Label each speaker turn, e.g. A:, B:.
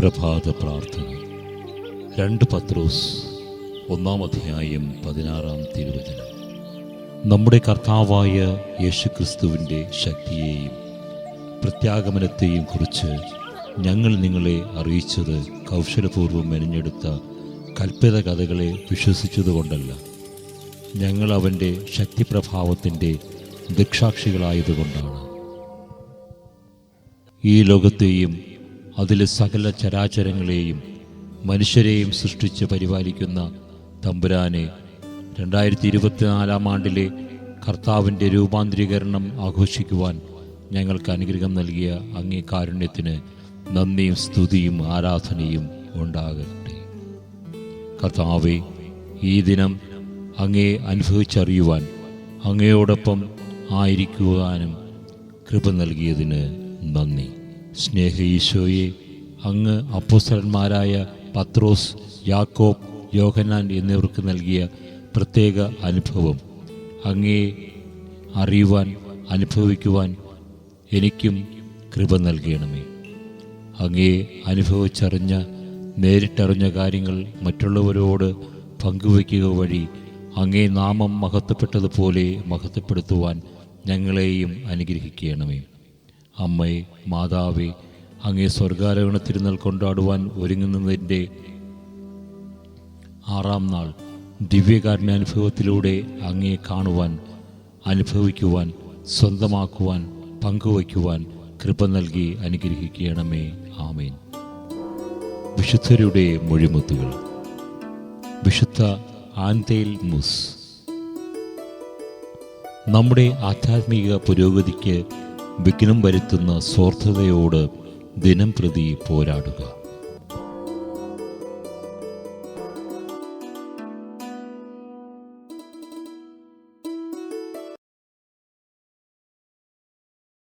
A: പ്രഭാത പ്രാർത്ഥന. രണ്ട് പത്രോസ് ഒന്നാം അധ്യായം പതിനാറാം തിരുവചനം. നമ്മുടെ കർത്താവായ യേശുക്രിസ്തുവിന്റെ ശക്തിയെയും പ്രത്യാഗമനത്തെയും കുറിച്ച് ഞങ്ങൾ നിങ്ങളെ അറിയിച്ചത് കൗശലപൂർവം മെനഞ്ഞെടുത്ത കൽപ്പിത കഥകളെ വിശ്വസിച്ചതുകൊണ്ടല്ല. ഞങ്ങൾ അവന്റെ ശക്തിപ്രഭാവത്തിന്റെ ദൃക്സാക്ഷികളായതുകൊണ്ടാണ്. ഈ ലോകത്തെയും അതിലെ സകല ചരാചരങ്ങളെയും മനുഷ്യരെയും സൃഷ്ടിച്ച് പരിപാലിക്കുന്ന തമ്പുരാനെ രണ്ടായിരത്തി ഇരുപത്തിനാലാം ആണ്ടിലെ കർത്താവിന്റെ രൂപാന്തരീകരണം ആഘോഷിക്കുവാൻ ഞങ്ങൾക്ക് അനുഗ്രഹം നൽകിയ അങ്ങേ കാരുണ്യത്തിന് നന്ദിയും സ്തുതിയും ആരാധനയും ഉണ്ടാകട്ടെ. കർത്താവെ ഈ ദിനം അങ്ങേ അനുഭവിച്ചറിയുവാൻ അങ്ങയോടൊപ്പം ആയിരിക്കുവാനും കൃപ നൽകിയതിന് നന്ദി. സ്നേഹ ഈശോയെ അങ്ങ് അപ്പോസ്തലന്മാരായ പത്രോസ് യാക്കോബ് യോഹനാൻ എന്നിവർക്ക് നൽകിയ പ്രത്യേക അനുഭവം. അങ്ങേ അറിയുവാൻ അനുഭവിക്കുവാൻ എനിക്കും കൃപ നൽകണമേ. അങ്ങേ അനുഭവിച്ചറിഞ്ഞ നേരിട്ടറിഞ്ഞ കാര്യങ്ങൾ മറ്റുള്ളവരോട് പങ്കുവയ്ക്കുക വഴി അങ്ങേ നാമം മഹത്വപ്പെട്ടതുപോലെ മഹത്വപ്പെടുത്തുവാൻ ഞങ്ങളെയും അനുഗ്രഹിക്കണമേ. അമ്മേ മാതാവേ അങ്ങേ സ്വർഗാരോഹണ തിരുനാൾ കൊണ്ടാടുവാൻ ഒരുങ്ങുന്നതിന്റെ ആറാം നാൾ ദിവ്യകാരുണ്യാനുഭവത്തിലൂടെ അങ്ങേ കാണുവാൻ അനുഭവിക്കുവാൻ സ്വന്തമാക്കുവാൻ പങ്കുവയ്ക്കുവാൻ കൃപ നൽകി അനുഗ്രഹിക്കണമേ. ആമേൻ. വിശുദ്ധരുടെ മൊഴിമുത്തുകൾ. വിശുദ്ധ ആന്തേൽ മുസ്. നമ്മുടെ ആധ്യാത്മിക പുരോഗതിക്ക് വിഘ്നം വരുത്തുന്ന സ്വാർത്ഥതയോട് ദിനം പ്രതി പോരാടുക.